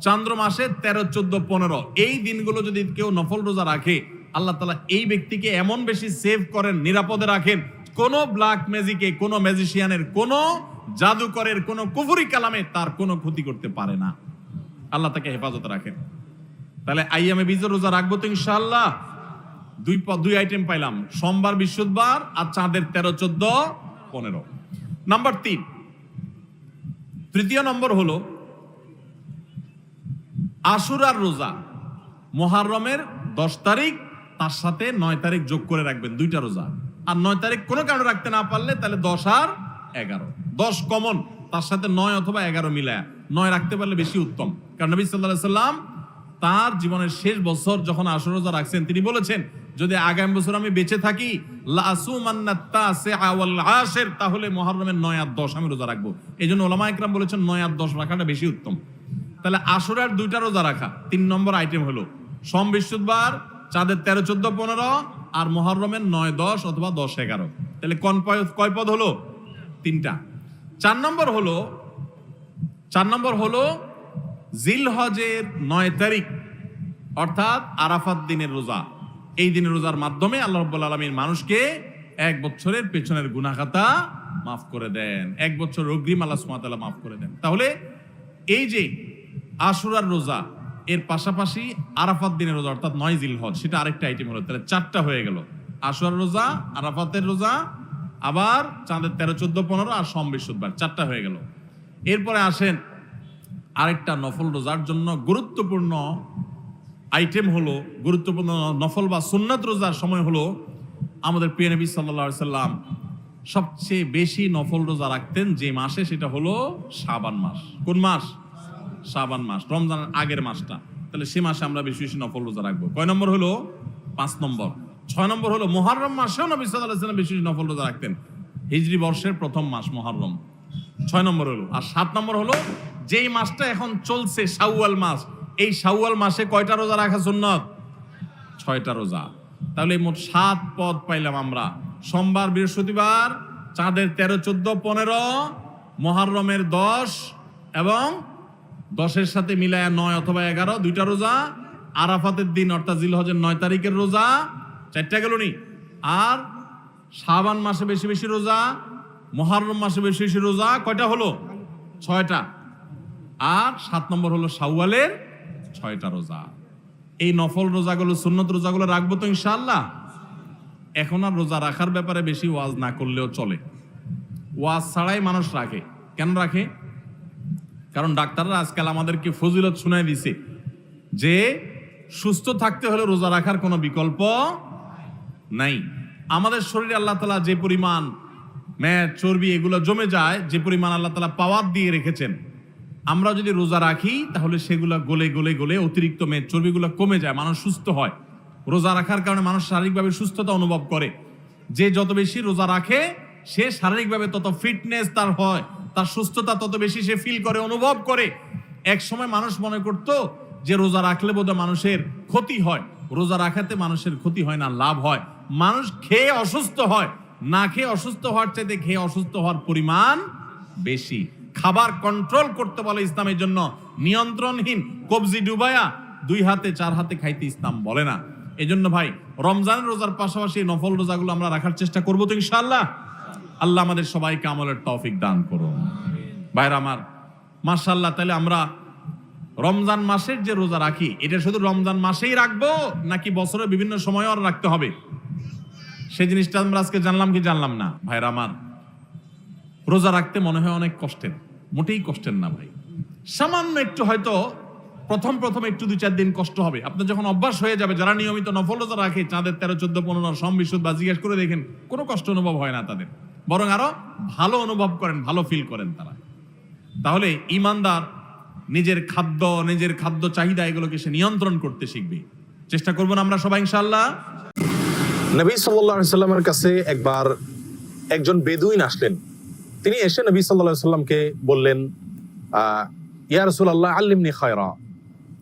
চান্দ্র মাসে তেরো, চোদ্দ, পনেরো। এই দিনগুলো যদি কেউ নফল রোজা রাখে, আল্লাহ তালা এই ব্যক্তিকে এমন বেশি সেভ করেন, নিরাপদে রাখেন, কোন ব্ল্যাক ম্যাজিকে কোন ম্যাজিশিয়ানের কোন জাদুকরের, কোন কুফুরি কালামে তার কোনো ক্ষতি করতে পারে না। আল্লাহ তাকে হেফাজতে রাখেন। তাহলে আই আইয়ামে বীজের রোজা রাখব তো ইনশাআল্লাহ। দুই দুই আইটেম পাইলাম। সোমবার, বৃহস্পতিবার আর চাঁদের তেরো, চোদ্দ, পনেরো। নাম্বার তিন। তৃতীয় নম্বর হলো আশুরার রোজা। মোহাররমের দশ তারিখ, তার সাথে নয় তারিখ যোগ করে রাখবেন দুইটা রোজা। আর নয় তারিখ কোনো কারণে রাখতে না পারলে তাহলে দশ আর এগারো। দশ কমন, তার সাথে নয় অথবা এগারো মিলায়। নয় রাখতে পারলে বেশি উত্তম। কারণ নবী সাল্লাহ সাল্লাম তার জীবনের শেষ বছর যখন আশুর রোজা রাখছেন, তিনি বলেছেন, যদি আগামী বছর আমি বেঁচে থাকি তাহলে মহরমের নয় আর দশ আমি রোজা রাখব। এই জন্য ওলামা একরাম বলেছেন, নয় আর দশ রাখাটা বেশি উত্তম। তাহলে আসরের দুইটা রোজা রাখা। তিন নম্বর আইটেম হলো সোম, বৃহস্পতিবার, চাঁদের তেরো, চোদ্দ, পনেরো আর মহরমের নয়, দশ অথবা দশ, এগারো। তাহলে কোন কয় পদ হলো? তিনটা। চার নম্বর হলো, চার নম্বর হলো জিল হজের নয় তারিখ, অর্থাৎ আরাফাত দিনের রোজা। এই দিনের রোজার মাধ্যমে আল্লাহ রব্বুল আলমীর মানুষকে এক বছরের পেছনের গুনাখাতা মাফ করে দেন। এক বছর অগ্রিম আল্লাহ সুমাতালা মাফ করে দেন। তাহলে এই যে আশুরার রোজা, এর পাশাপাশি আরাফাত দিনের রোজা, অর্থাৎ নয় জিল হজ সেটা আরেকটা আইটেম হলো। তাহলে চারটা হয়ে গেল। আশুরার রোজা, আরাফাতের রোজা, আবার চাঁদের তেরো, চোদ্দ, পনেরো আর সোম, বৃহস্পতিবার, চারটা হয়ে গেল। এরপরে আসেন আরেকটা নফল রোজার জন্য গুরুত্বপূর্ণ আইটেম হলো, গুরুত্বপূর্ণ নফল বা সুন্নাত রোজার সময় হলো, আমাদের প্রিয় নবী সাল্লা সাল্লাম সবচেয়ে বেশি নফল রোজা রাখতেন যে মাসে, সেটা হলো শাবান মাস। কোন মাস? শাবান মাস, রমজানের আগের মাসটা। তাহলে সে মাসে আমরা বেশি বেশি নফল রোজা রাখব। কয় নম্বর হলো? পাঁচ নম্বর। ছয় নম্বর হলো মহারম মাসেও নবী সাল্লাম বেশি বেশি নফল রোজা রাখতেন। হিজরি বর্ষের প্রথম মাস মহারম ছয় নম্বর হলো, আর সাত নম্বর হলো, যেই মাসটা এখন চলছে, শাওয়াল মাস, এই শাওয়াল মাসে কয়টা রোজা রাখা সুন্নত? ছয়টা রোজা। তাহলে মোট সাত পদ পাইলাম আমরা। সোমবার, বৃহস্পতিবার, চাঁদের তেরো, চোদ্দ, পনেরো মহারমের দশ এবং দশের সাথে মিলায়া নয় অথবা এগারো, দুইটা রোজা, আরাফাতের দিন অর্থাৎ জিলহজের নয় তারিখের রোজা, চারটা গেল নি? আর শাবান মাসে বেশি বেশি রোজা, মহারম মাসে বেশি বেশি রোজা, কয়টা হলো? ছয়টা। আর সাত নম্বর হলো শাওয়ালের ছয়টা রোজা। এই নফল রোজাগুলো, সুন্নত রোজাগুলো রাখব তো ইনশাআল্লাহ? এখন আর রোজা রাখার ব্যাপারে বেশি ওয়াজ না করলেও চলে। ওয়াজ ছাড়াই মানুষ রাখে। কেন রাখে? কারণ ডাক্তাররা আজকাল আমাদেরকে ফজিলত শুনাই দিছে যে সুস্থ থাকতে হলে রোজা রাখার কোনো বিকল্প নাই। আমাদের শরীরে আল্লাহ তালা যে পরিমাণ ম্যাচ চর্বি এগুলো জমে যায়, যে পরিমাণ আল্লাহ তালা পাওয়ার দিয়ে রেখেছেন, আমরা যদি রোজা রাখি তাহলে সেগুলো গলে গলে গলে অতিরিক্ত মেদ চর্বিগুলো কমে যায়, মানুষ সুস্থ হয়। রোজা রাখার কারণে মানুষ শারীরিকভাবে সুস্থতা অনুভব করে। যে যত বেশি রোজা রাখে, সে শারীরিকভাবে তত ফিটনেস তার হয়। তার সুস্থতা তত বেশি সে ফিল করে, অনুভব করে। এক সময় মানুষ মনে করত যে রোজা রাখলে বোধহয় মানুষের ক্ষতি হয়। রোজা রাখাতে মানুষের ক্ষতি হয় না, লাভ হয়। মানুষ খেয়ে অসুস্থ হয়। না খেয়ে অসুস্থ হওয়ার চাইতে খেয়ে অসুস্থ হওয়ার পরিমাণ বেশি। খাবার কন্ট্রোল করতে বলে ইসলামের জন্য। নিয়ন্ত্রণহীন কবজি ডুবায়া দুই হাতে, চার হাতে খাইতে ইসলাম বলে না। এজন্য ভাই, রমজানের রোজার পাশাপাশি নফল রোজাগুলো আমরা রাখার চেষ্টা করব তো ইনশাআল্লাহ। আল্লাহ আমাদের সবাইকে আমলের তৌফিক দান করুন। ভাইরা আমার, মাশাআল্লাহ, তাহলে আমরা রমজান মাসের যে রোজা রাখি, এটা শুধু রমজান মাসেই রাখব, নাকি বছরের বিভিন্ন সময় আর রাখতে হবে? সেই জিনিসটা আমরা আজকে জানলাম কি জানলাম না? ভাইরা আমার, রোজা রাখতে মনে হয় অনেক কষ্টের, মোটেই কষ্টের না ভাই। সামান্য একটু হয়তো, প্রথম প্রথম একটু দুই চার দিন কষ্ট হবে। আপনার যখন অভ্যাস হয়ে যাবে, যারা নিয়মিত নফল রোজা রাখে, চাঁদের তেরো, চোদ্দ, পনেরো, সম, বিশুদ্ধ, বা জিজ্ঞেস করে দেখেন, কোনো কষ্ট অনুভব হয় না তাদের। বরং আরও ভালো অনুভব করেন, ভালো ফিল করেন তারা। তাহলে ইমানদার নিজের খাদ্য নিজের খাদ্য চাহিদা এগুলোকে সে নিয়ন্ত্রণ করতে শিখবে। চেষ্টা করব না আমরা সবাই ইনশাল্লাহ নবী সাল্লামের কাছে একবার একজন বেদুইন আসলেন। তিনি এসে নবী সাল্লাহ সাল্লামকে বললেন ইয়া রসুল আল্লাহ আল্লিমনি খায়রা।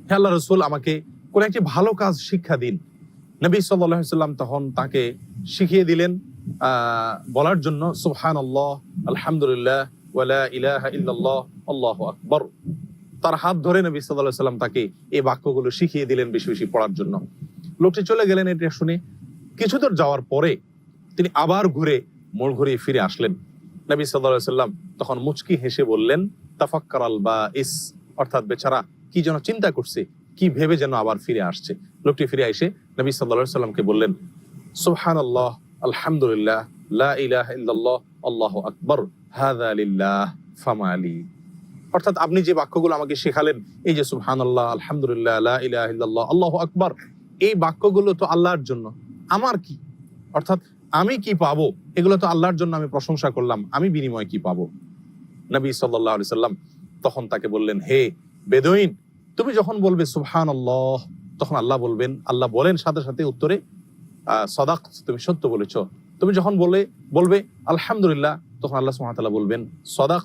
হে আল্লাহ রসুল, আমাকে কোন একটি ভালো কাজ শিক্ষা দিন। নবী সাল্লাহ সাল্লাম তখন তাকে শিখিয়ে দিলেন বলার জন্য সুবহান আল্লাহ আলহামদুলিল্লাহ ওয়ালা ইলাহা ইল্লাল্লাহ, আল্লাহু আকবর। তার হাত ধরে নবী সাল্লাহ সাল্লাম তাকে এই বাক্যগুলো শিখিয়ে দিলেন বেশি বেশি পড়ার জন্য। লোকটি চলে গেলেন এটা শুনে। কিছু দূর যাওয়ার পরে তিনি আবার ঘুরে মোড় ঘুরিয়ে ফিরে আসলেন। নবী সাল্লাহ সাল্লাম তখন মুচকি হেসে বললেন তাফাক্কার আল বা ইস অর্থাৎ, বেচারা, কি যেন চিন্তা করছে, কি ভেবে যেন আবার ফিরে আসছে। লোকটি ফিরে এসে নবী সাল্লাহ সাল্লামকে বললেন সুবহান আল্লাহ আলহামদুলিল্লাহ, লা ইলাহা আল্লাহু আকবার, হাযা লিল্লাহ ফামালি অর্থাৎ আপনি যে বাক্যগুলো আমাকে শেখালেন, এই যে সুবহান আল্লাহ আলহামদুলিল্লাহ, লা ইলাহা ইল্লাল্লাহ, আল্লাহু আকবার, এই বাক্যগুলো তো আল্লাহর জন্য। আমার কি? অর্থাৎ আমি কি পাবো? এগুলো তো আল্লাহর জন্য আমি প্রশংসা করলাম, আমি বিনিময় কি পাবো? নবী সাল্লাল্লাহু আলাইহি সাল্লাম তখন তাকে বললেন, হে বেদুইন, তুমি যখন বলবে সুবহান আল্লাহ তখন আল্লাহ বলবেন, আল্লাহ বলেন সাথে সাথে উত্তরে সদাক তুমি সত্য বলেছ। তুমি যখন বলে, বলবে, আলহামদুলিল্লাহ তখন আল্লাহ তাআলা বলবেন, সদাক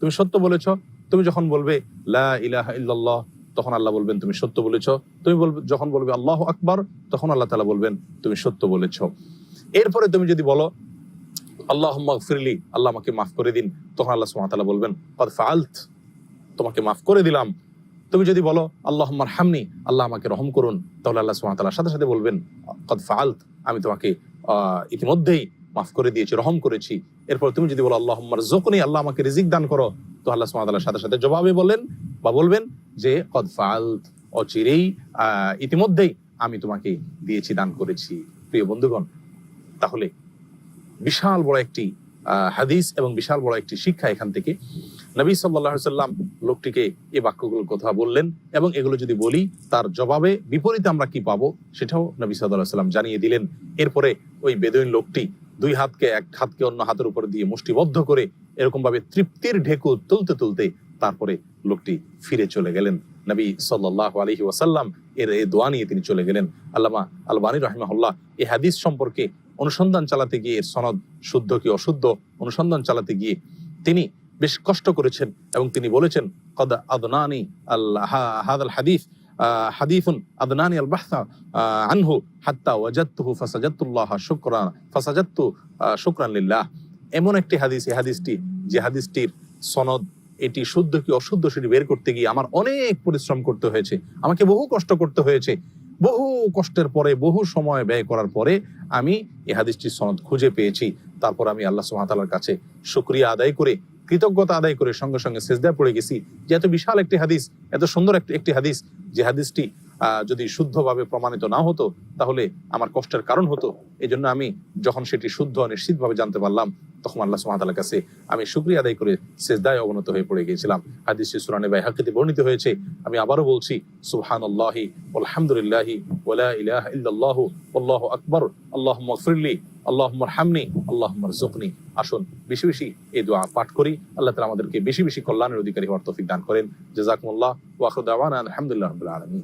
তুমি সত্য বলেছ। তুমি যখন বলবে, লা ইলাহা ইল্লাল্লাহ তখন আল্লাহ বলবেন, তুমি সত্য বলেছ তুমি বলবে, যখন বলবে, আল্লাহ আকবার তখন আল্লাহ তালা বলবেন, তুমি সত্য বলেছ এরপরে তুমি যদি বলো আল্লাহ ফিরলি আল্লাহ আমাকে মাফ করে দিন, তখন আল্লাহ ওয়া বলবেন, কদ ফাআলত তোমাকে মাফ করে দিলাম তুমি যদি বলো আল্লাহ হামনি আল্লাহ আমাকে রহম করুন, তাহলে আল্লাহ ওয়া সাথে সাথে বলবেন, কদ ফাআলত, আমি তোমাকে ইতিমধ্যেই মাফ করে দিয়েছি, রহম করেছি। এরপর তুমি যদি বলো আল্লাহ জোকনি আল্লাহ আমাকে রিজিক দান করো, তো আল্লাহ ওয়া সাথে সাথে জবাবে বলেন বা বলবেন যে, কদ ফাআলত, অচিরেই ইতিমধ্যেই আমি তোমাকে দিয়েছি, দান করেছি। প্রিয় বন্ধুগণ, তাহলে বিশাল বড় একটি হাদিস এবং বিশাল বড় একটি শিক্ষা এখান থেকে নবী সাল্লাহ সাল্লাম লোকটিকে এই বাক্যগুলোর কথা বললেন এবং এগুলো যদি বলি, তার জবাবে বিপরীতে আমরা কি পাবো সেটাও নবী সাল্লাহ সাল্লাম জানিয়ে দিলেন। এরপরে ওই বেদইন লোকটি দুই হাতকে, এক হাতকে অন্য হাতের উপর দিয়ে মুষ্টিবদ্ধ করে এরকম ভাবে তৃপ্তির ঢেকু তুলতে তুলতে তারপরে লোকটি ফিরে চলে গেলেন। নবী সাল্লাহ আলহি ওয়াসাল্লাম এর এই দোয়া নিয়ে তিনি চলে গেলেন। আল্লামা আলবানী রহমাহুল্লাহ এই হাদিস সম্পর্কে অনুসন্ধান চালাতে গিয়ে এর সনদ শুদ্ধ কি অশুদ্ধ অনুসন্ধান চালাতে গিয়ে তিনি বেশ কষ্ট করেছেন এবং তিনি বলেছেন, কদ আদনানি আল হাদাল হাদিস হাদিফুন আদনানি আল বাহসা আনহু হাত্তা ওয়াজাত্তুহু ফাসাজাত্তুল্লাহ শুকরান ফাসাজাত্তু শুকরান লিল্লাহ। এমন একটি হাদিস, এই হাদিসটি, যে হাদিসটির সনদ, এটি শুদ্ধ কি অশুদ্ধ সেটি বের করতে গিয়ে আমার অনেক পরিশ্রম করতে হয়েছে, আমাকে বহু কষ্ট করতে হয়েছে। বহু কষ্টের পরে, বহু সময় ব্যয় করার পরে আমি এই হাদিসটির সনদ খুঁজে পেয়েছি। তারপর আমি আল্লাহ সুবহানাহু কাছে শুকরিয়া আদায় করে কৃতজ্ঞতা আদায় করে সঙ্গে সঙ্গে সেজদায় পড়ে গেছি। যে এত বিশাল একটি হাদিস, এত সুন্দর একটি একটি হাদিস, যে হাদিসটি যদি শুদ্ধভাবে প্রমাণিত না হতো, তাহলে আমার কষ্টের কারণ হতো। এই জন্য আমি যখন সেটি শুদ্ধ, নিশ্চিতভাবে জানতে পারলাম, তখন আল্লাহ সুবহানাহু কাছে আমি শুকরিয়া আদায় করে সেজদায় অবনত হয়ে পড়ে গিয়েছিলাম। হাদিসটি সুরানে বাইহাকিতে বর্ণিত হয়েছে। আমি আবারও বলছি, সুবহানাল্লাহি আলহামদুলিল্লাহি ওয়ালা ইলাহা ইল্লাল্লাহু আল্লাহু আকবার। আল্লাহুম্মা ফিরলি আল্লাহুম্মা হামনি আল্লাহমর রযুকনি আসুন, বেশি বেশি এই দোয়া পাঠ করি। আল্লাহ তালা আমাদেরকে বেশি বেশি কল্যাণের অধিকারী হওয়ার তৌফিক দান করেন। জাযাকুমুল্লাহ ওয়া আলহামদুলিল্লাহ আলামিন।